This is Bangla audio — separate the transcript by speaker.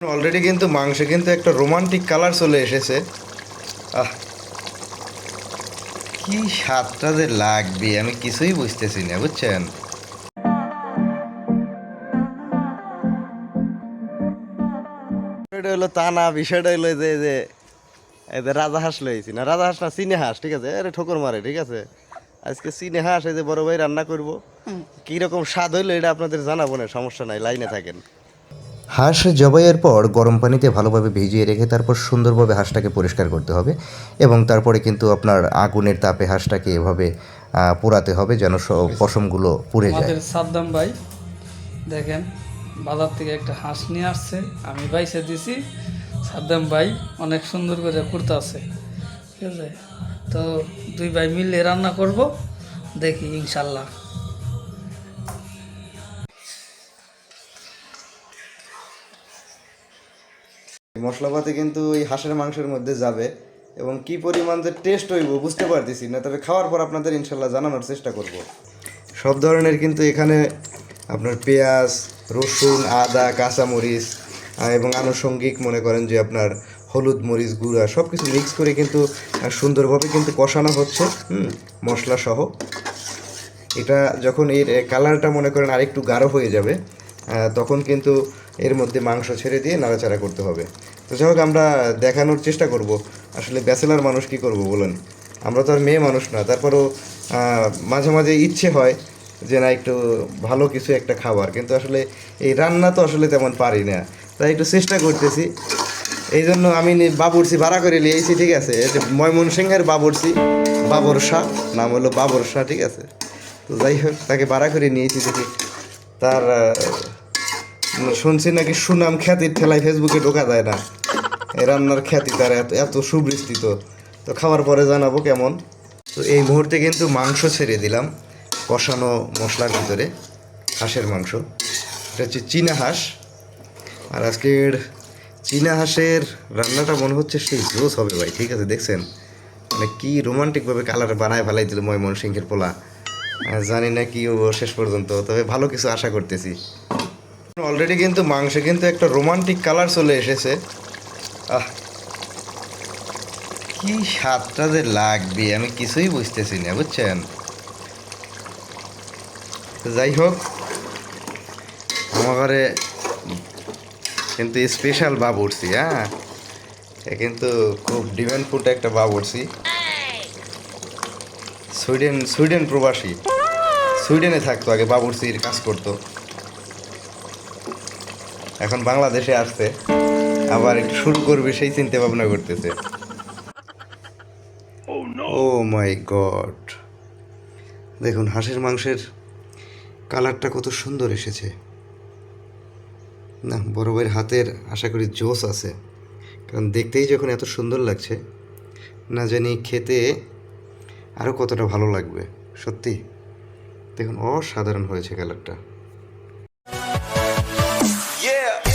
Speaker 1: অলরেডি কিন্তু মাংসে কিন্তু একটা রোমান্টিক কালার চলে এসেছে। আহ কি স্বাদটা যে লাগবে আমি কিছুই বুঝতেছি না বুঝছেন? বিষয়টা হলো তা না বিষয়টা হলো যে যে এই যে রাজা হাঁস লইছি না রাজা হাঁস না চিনে হাঁস ঠিক আছে? আরে ঠোকর মারে ঠিক আছে? আজকে চিনে হাঁস এই যে বড় ভাই রান্না করব। কি রকম স্বাদ হইল এটা আপনাদের জানাব না সমস্যা নাই লাইনে থাকেন।
Speaker 2: হাঁস জবাইয়ের পর গরম পানিতে ভালোভাবে ভিজিয়ে রেখে তারপর সুন্দরভাবে হাঁসটাকে পরিষ্কার করতে হবে এবং তারপরে কিন্তু আপনার আগুনের তাপে হাঁসটাকে এভাবে পোড়াতে হবে যেন পশমগুলো পুড়ে যায়।
Speaker 3: সাদ্দাম ভাই, দেখেন, বাজার থেকে একটা হাঁস নিয়ে আসছে, আমি বাইসে দিছি, সাদ্দাম ভাই অনেক সুন্দর করে কুর্তা আছে, ঠিক আছে? তো দুই ভাই মিলে রান্না করব, দেখি ইনশাল্লাহ।
Speaker 1: মশলাপাতি কিন্তু ওই হাঁসের মাংসের মধ্যে যাবে এবং কি পরিমাণ যে টেস্ট হইব বুঝতে পারতেছি না, তবে খাওয়ার পর আপনাদের ইনশাল্লাহ জানানোর চেষ্টা করব। সব ধরনের কিন্তু এখানে আপনার পেঁয়াজ, রসুন, আদা, কাঁচামরিচ এবং আনুষঙ্গিক মনে করেন যে আপনার হলুদ মরিচ গুঁড়া সব কিছু মিক্স করে কিন্তু সুন্দরভাবে কিন্তু কষানো হচ্ছে, হুম মশলা সহ এটা যখন এর কালারটা মনে করেন আরেকটু গাঢ় হয়ে যাবে তখন কিন্তু এর মধ্যে মাংস ছেড়ে দিয়ে নাড়াচাড়া করতে হবে। তো যাই হোক, আমরা দেখানোর চেষ্টা করব। আসলে ব্যাচেলার মানুষ কি করব বলেন? আমরা তো আর মেয়ে মানুষ না, তারপরও মাঝে মাঝে ইচ্ছে হয় যে না, একটু ভালো কিছু একটা খাবার। কিন্তু আসলে এই রান্না তো আসলে তেমন পারি না। তাই একটু চেষ্টা করতেছি। এই জন্য আমি বাবুরসি ভাড়া করে নিয়েছি, ঠিক আছে? ময়মনসিংহের বাবুরসি বাবর শাহ নাম হলো বাবর শাহ ঠিক আছে? তো যাই হোক, তাকে ভাড়া করে নিয়েছি দেখি। তার শুনছি নাকি সুনাম খ্যাতির ঠেলায় ফেসবুকে ঢোকা যায় না। এই রান্নার খ্যাতি তার এত এত সুবিস্তৃত। তো খাওয়ার পরে জানাব কেমন। তো এই মুহূর্তে কিন্তু মাংস ছেড়ে দিলাম কষানো মশলার ভিতরে, হাঁসের মাংস। এটা হচ্ছে চীনা হাঁস। আর আজকের চীনা হাঁসের রান্নাটা মনে হচ্ছে সেই জোস হবে ভাই, ঠিক আছে, দেখছেন? মানে কি রোমান্টিকভাবে কালার বানায় ফেলাই দিল ময়মন সিংহের পোলা জানি না কি হব শেষ পর্যন্ত, তবে ভালো কিছু আশা করতেছি। অলরেডি কিন্তু মাংসে কিন্তু একটা রোমান্টিক কালার চলে এসেছে। আহ, কি স্বাদটা যে লাগবে, আমি কিছুই বুঝতেছি না, বুঝছেন? যাই হোক, আমার ঘরে কিন্তু স্পেশাল বাবুরসি হ্যাঁ? এ কিন্তু খুব ডিমান্ড ফুড একটা বাবুরসি সুইডেন সুইডেন প্রবাসী। সুইডেনে থাকতো, আগে বাবুরসির কাজ করতো। এখন বাংলাদেশে আসছে আবার একটু শুরু করবে সেই চিন্তা ভাবনা করতেছে। Oh my god. দেখুন হাঁসের মাংসের কালারটা কত সুন্দর এসেছে। না বড় ভাইয়ের হাতের আশা করি জোস আছে কারণ দেখতেই যখন এত সুন্দর লাগছে না জানি খেতে আরও কতটা ভালো লাগবে সত্যি। দেখুন অসাধারণ হয়েছে কালারটা। Yeah.